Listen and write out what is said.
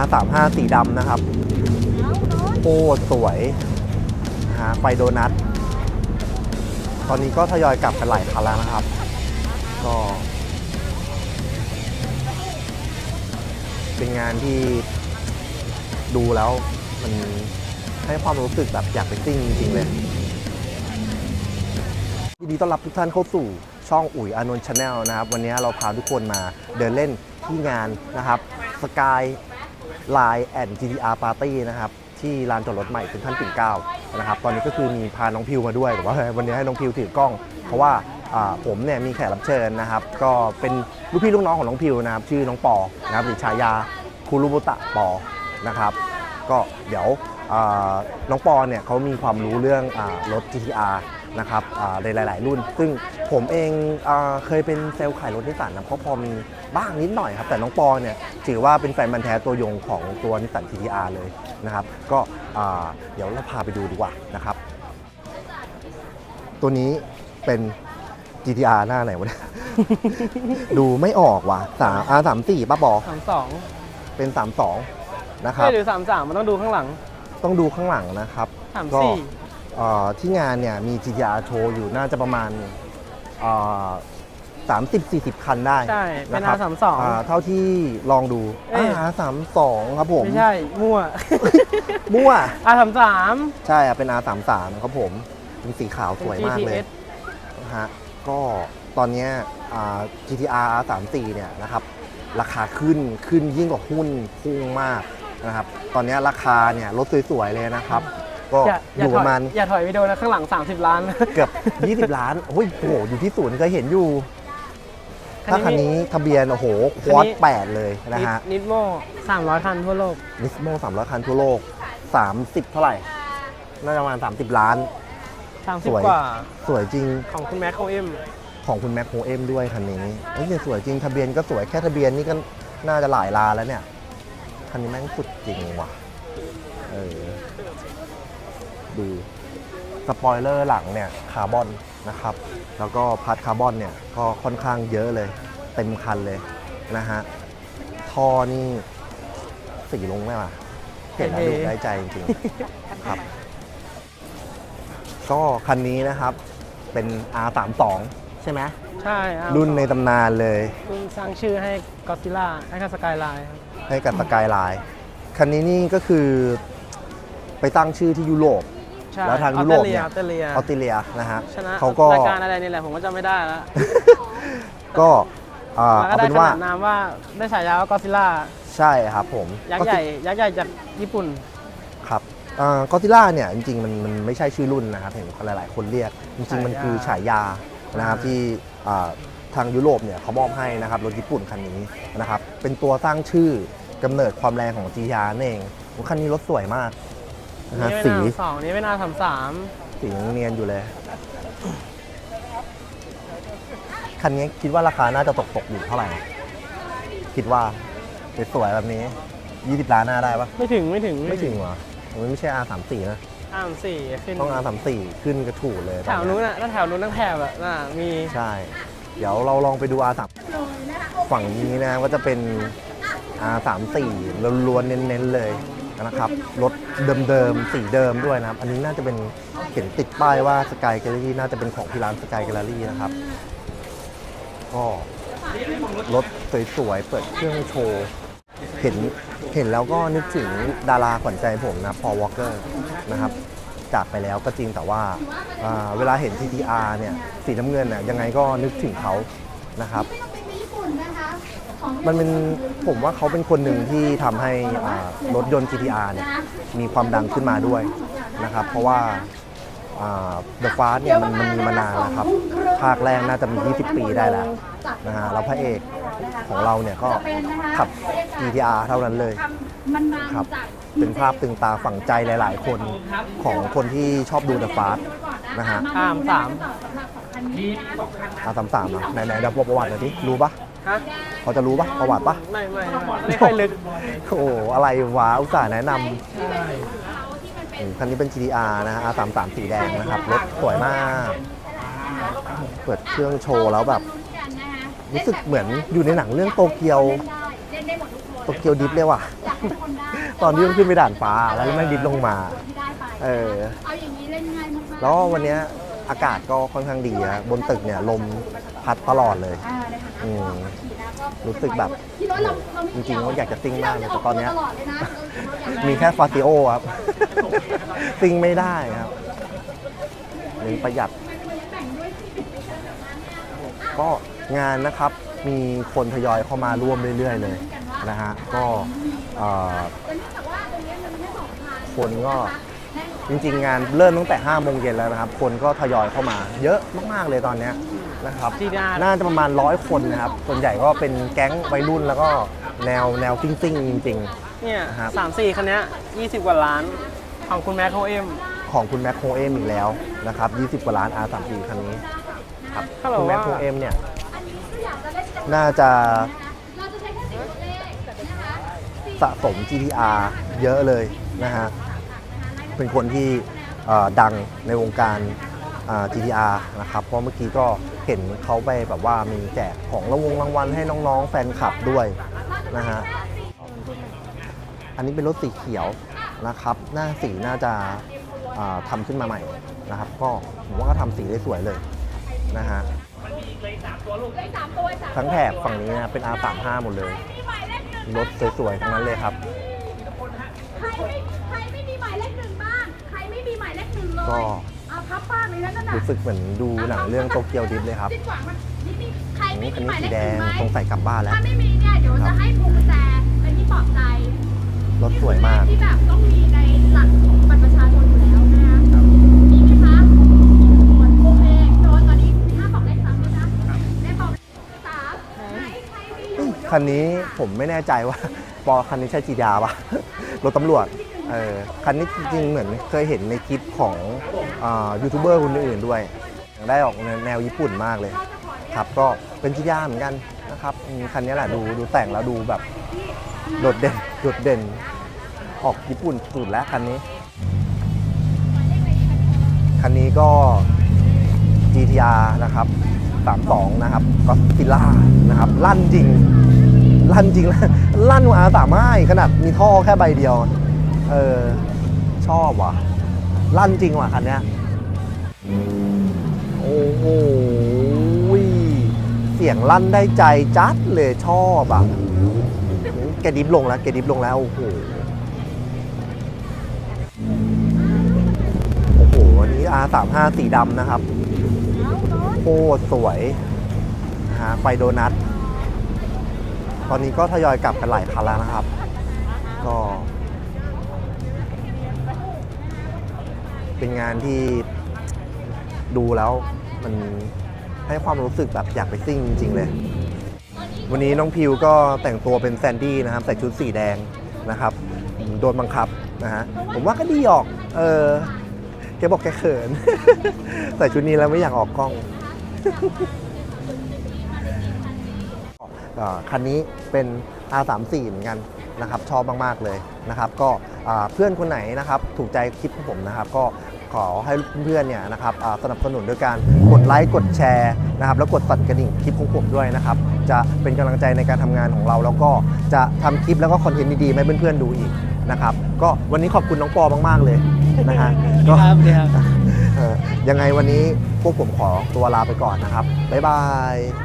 R35 สีดำนะครับโอ้สวยฮะไฟโดนัท ตอนนี้ก็ทยอยกลับกันหลายคันแล้วนะครับ ก็เป็นงานที่ดูแล้วมันให้ความรู้สึกแบบอยากไปซิ่งจริงๆเลยยินดีต้อนรับทุกท่านเข้าสู่ช่องอุ๋ยอานนท์ชาแนลนะครับ วันนี้เราพาทุกคนมาเดินเล่นที่งานนะครับ Sky Line and GTR Party นะครับที่ลานจอดรถใหม่เป็นท่านปิ่นเกล้านะครับตอนนี้ก็คือมีพาน้องพิวมาด้วยแต่ว่าวันนี้ให้น้องพิวถือกล้อง เพราะว่าผมเนี่ยมีแขกรับเชิญนะครับ ก็เป็นลูกพี่ลูกน้องของน้องพิวนะครับชื่อน้องปอนะครับหรือฉายาคูรุบุตะปอนะครับ ก็เดี๋ยวน้องปอเนี่ยเขามีความรู้เรื่องอารถ GTR นะครับอ่าในหลาย ๆ รุ่น ซึ่งผมเองอาเคยเป็นเซลล์ขายรถนิสสันนะก็พอมีบ้างนิดหน่อยครับ แต่น้องปอเนี่ยถือว่าเป็นแฟนมันธุ์แท้ตัวยงของตัวนิสสัน GTR เลยนะครับ ก็อ่าเดี๋ยวเราพาไปดูดีกว่านะครับ ตัวนี้เป็น GTR หน้าไหนวะเนี่ยดูไม่ออกว่ะสามอาสามสี่ป้าปอสามสองเป็น32นะครับไม่หรือสามสามมันต้องดูข้างหลัง ต้องดูข้างหลังนะครับสามก็สี่เอ่อ ที่งานเนี่ยมี GTR โชว์อยู่น่าจะประมาณสามสิบสี่สิบคันได้ใช่ เป็น นะครัอาสามสองอ่าเท่าที่ลองดูเอ้ย อาสามสองครับผม ไม่ใช่ มั่ว มั่วอาสามสามใช่อะเป็น R 3 3 ครับผม เป็นสีขาวสวยมากเลย GTS นะฮะก็ตอนเนี้ยอ่า GTR R 3 4 เนี่ยนะครับราคาขึ้นขึ้นยิ่งกว่าหุ้นพุ่งมากนะครับตอนเนี้ยราคาเนี่ยลดสวยๆเลยนะครับ ก็อย่าออย่ายู่ถปอยระมาณอย่าถอยวิดีโอนะข้างหลัง 30 ล้านเกือบ 20 ล้านโอ้ยโอ้โหอยู่ที่ศูนย์เคยเห็นอยู่ ถ้าคันนี้ทะเบียนโอ้โหควอดคันนี้แปดเลยนะฮะ นิดโมสามร้อยคันทั่วโลก นิสโม300 คันทั่วโลก 30 เท่าไหร่ น่าจะประมาณ 30 ล้านสามสสิบวยกว่า สวยจริงของคุณแม็กโคเอ็มของคุณแม็กโฮเอ็มด้วยคันนี้เอ้ยเนี่ยสวยจริงทะเบียนก็สวยแค่ทะเบียนนี่ก็น่าจะหลายล้านแล้วเนี่ย คันนี้แม่งสุดจริงว่ะ เออ ดูสปอยเลอร์หลังเนี่ยคาร์บอนนะครับ แล้วก็พาร์ทคาร์บอนเนี่ยก็ค่อนข้างเยอะเลย เต็มคันเลยนะฮะท่อนี่สีลงได้ป่ะเห็นแล้วดูได้ใจจริงๆครับ ก็คันนี้นะครับเป็น R32 ใช่ไหมใช่อารุ่นในตำนานเลยรุ่นสร้างชื่อให้กอซิล่าให้กับสกายไลน์ให้กับสกายไลน์คันนี้นี่ก็คือไปตั้งชื่อที่ยุโรป ใช่แล้วทางยุโรปเนี่ยออสเตรเลียออสเตรเลียนะฮะชนะเขาก็รายการอะไรนี่แหละผมก็จำไม่ได้แล้ว ก็อ่าแล้วก็เอาได้เป็นขว่านานนามว่าได้ฉายาว่ากอซิล่าใช่ครับผมยักษ์ใหญ่ยักษ์ใหญ่จากญี่ปุ่นครับก็ติล่าเนี่ยจริงๆมันมันไม่ใช่ชื่อรุ่นนะครับเห็นหลายๆ คนเรียก จริงๆมันคือฉายานะครับที่อ่าทางยุโรปเนี่ยเขามอบให้นะครับรถญี่ปุ่นคันนี้นะครับเป็นตัวสร้างชื่อกำเนิดความแรงของ GTR นั่นเองคันนี้รถสวยมาก นะฮะนี่เป็นสีอาสองนี่เป็นอาสามสามสียังเนียนอยู่เลย คันนี้คิดว่าราคาน่าจะตกตกๆอยู่เท่าไหร่ คิดว่าสวยๆแบบนี้20ล้านหน้าได้ปะไม่ถึงไม่ถึงไม่ถึงเหรอมันไม่ใช่ R34 นะอาสามสี่ขึ้นต้อง R34 ขึ้นกระถูดเลยแถวนู้นน่ะถ้าแถวนู้นทั้งแถบอะน่ะมีใช่ เดี๋ยวเราลองไปดู R3 ฝั่งนี้นะก็จะเป็น R34 ล้วนๆเน้นๆเลย นะครับ รถเดิมๆ สีเดิมด้วยนะครับ อันนี้น่าจะเป็นเขียนติดป้ายว่า Sky Gallery น่าจะเป็นของที่ร้าน Sky Gallery นะครับ ก็รถสวยๆ เปิดเครื่องโชว์ เห็นเห็นแล้วก็นึกถึงดาราขวัญใจผมนะ พอวอลเกอร์นะครับ จากไปแล้วก็จริงแต่ว่าาเวลาเห็น GTR เนี่ย สีน้ำเงินน่ะยังไงก็นึกถึงเขานะครับ มันเป็นผมว่าเขาเป็นคนหนึ่งที่ทำให้อ่ารถยนต์ GTR เนี่ยมีความดังขึ้นมาด้วยนะครับเพราะว่าอ่า The Fast เนี่ยมันมันมีมานานแล้วครับ ภาคแรกน่าจะมี 20 ปีได้แล้วนะฮะแล้วพระเอกของเราเนี่ยก็ขับ GTR เท่านั้นเลย มันมาครับ จากเป็นภาพตึงตาฝังใจหลาย ๆ คนของคนที่ชอบดู The Fast นะฮะอามสามอาสามสามอะไหนไหนเดี๋ยวบอกประวัติหน่อยดิรู้ปะฮะ เขาจะรู้ปะประวัติปะไม่ไม่ไม่ค่อยลึก โอ้โหอะไรวะอุตส่าห์แนะนำอืมคันนี้เป็น GTR นะฮะ R33 สีแดงนะครับ รถสวยมาก เปิดเครื่องโชว์แล้วแบบ รู้สึกเหมือนอยู่ในหนังเรื่องโตเกียวเล่นได้เล่นได้หมดทุกคนโตเกียวดิฟเลยว่ะ ตอนที่มันขึ้นไปด่านฟ้าแล้วแม่งดิฟลงมาที่ได้ไปเออเอาอย่างนี้เล่นง่ายมากๆแล้ววันเนี้ยอากาศก็ค่อนข้างดีอะบนตึกเนี่ยลมพัดตลอดเลยอ่าในฐานะอืมขี่นะก็ รู้สึกแบบที่รถเราเราไม่จริงๆว่าอยากจะซิ่งมากเลยแต่ตอนเนี้ยตลอดเลยนะเออเราอยากมีแค่ฟาติโอครับ ซิงไม่ได้ครับเน้นประหยัด ก็งานนะครับมีคนทยอยเข้ามาร่วมเรื่อยๆเลยนะฮะก็เอ่อแต่เนื่องจากว่าตรงเนี้ยมันไม่สองทางคนก็จริงๆ งานเริ่มตั้งแต่5โมงเย็นแล้วนะครับ คนก็ทยอยเข้ามา เยอะมากๆเลยตอนเนี้ย นะครับจีน่า น่าจะประมาณร้อยคนนะครับ ส่วนใหญ่ก็เป็นแก๊งวัยรุ่นแล้วก็แนวแนวซิ่งๆจริง เนี่ยครับ สามสี่คันเนี้ยยี่สิบกว่าล้าน ของคุณแม็กโฮเอ็ม ๆ ของคุณแม็กโคเอมอีกแล้วนะครับ 20 กว่าล้าน R34 คันนี้ครับก็เหรอคุณแม็กว่าโคเอมเนี่ยอันนี้ก็อยากจะเล่นกันน่าจะเราจะใช้แค่สิบตัวเลขนะคะสะสม GTR เยอะเลยนะฮะ เป็นคนที่เอ่อดังในวงการอ่า GTR นะครับ เพราะเมื่อกี้ก็เห็นเขาไปแบบว่ามีแจกของรางวงรางวัลให้น้องๆ แฟนคลับด้วยนะฮะ อันนี้เป็นรถสีเขียวนะครับ หน้าสีน่าจะอ่าทำขึ้นมาใหม่นะครับ ก็ผมว่าก็ทำสีได้สวยเลยนะฮะเลขสามตัวสามทั้งแถบฝั่งนี้นะเป็น R35 หมดเลยมีหมายเลขหนึ่งรถสวยๆทั้งนั้นเลยครับใครไม่ใครไม่มีหมายเลขหนึ่งบ้าง ใครไม่มีหมายเลขหนึ่งเลยก็เอา พับป้างเลยนะนั่นน่ะรู้สึกเหมือนดูหนังเรื่องโตเกียวดิฟเลยครับสิ้นหวังมันนี่นี่ใครไม่นี่คัมีนหนี้มายสีเลขแดหนึ่งงไหมสงสัยกลับบ้านแล้ว ถ้าไม่มีเนี่ยเดี๋ยวจะให้พวงกุญแจเป็นที่ปลอบใจรถสวยมาก ที่แบบต้องมีในหลักของบัตรประชาชนอยู่แล้วนะคะมีไหมคะโอเคโดนตอนนี้ห้าบอกเลขสามเลยนะเลขบอกสามไหนใครมีอยู่คันนี้ผมไม่แน่ใจว่า ปอคันนี้ใช่จีดาปะ รถตำรวจ เออ คันนี้จริงๆเหมือนเคยเห็นในคลิปของอา ยูทูบเบอร์คนอื่นๆด้วยได้ออกแนวญี่ปุ่นมากเลยครับก็เป็นจีดาเหมือนกันนะครับคันนี้แหละดูดูแต่งแล้วดูแบบโดดเด่นโดดเด่นออกญี่ปุ่นสุดแล้วคันนี้ คันนี้ก็ GTR นะครับ 32 นะครับก็ซิล่านะครับ ลั่นจริง ลั่นจริง ลั่นกว่าอาสามารถขนาดมีท่อแค่ใบเดียว เออ ชอบว่ะ ลั่นจริงว่ะคันเนี้ยโอ้โหเสียงลั่นได้ใจจัดเลยชอบอะแกดิฟลงแล้วแกดิฟลงแล้วโอ้โหโอ้โหอันนี้ R35 สีดำนะครับโคตรสวยฮะไฟโดนัท ตอนนี้ก็ทยอยกลับกันหลายคันแล้วนะครับ ก็ เป็นงานที่ดูแล้วมันให้ความรู้สึกแบบอยากไปซิ่งจริง ๆ เลย วันนี้น้องพิวก็แต่งตัวเป็นแซนดี้นะครับใส่ชุดสีแดงนะครับโดนบังคับนะฮะผมว่าก็ดีออกเออแกบอกแกเขิน ใส่ชุดนี้แล้วไม่อยากออกกล้องอ่าคันนี้เป็น R34 เหมือนกันนะครับ ชอบมาก ๆ เลย นะครับก็อ่าเพื่อนคนไหนนะครับถูกใจคลิปของผมนะครับ ก็ขอให้เพื่อนๆเนี่ยนะครับอ่าสนับสนุนด้วยการกดไลค์กดแชร์นะครับแล้วกดสั่นกระดิ่งคลิปของผมด้วยนะครับ จะเป็นกำลังใจในการทำงานของเรา แล้วก็จะทำคลิปแล้วก็คอนเทนต์ดีๆให้เพื่อนๆดูอีกนะครับก็วันนี้ขอบคุณน้องปอมากๆเลยนะฮะก็ครับดีครับเอ่อยังไงวันนี้พวกผมขอตัวลาไปก่อนนะครับบ๊ายบาย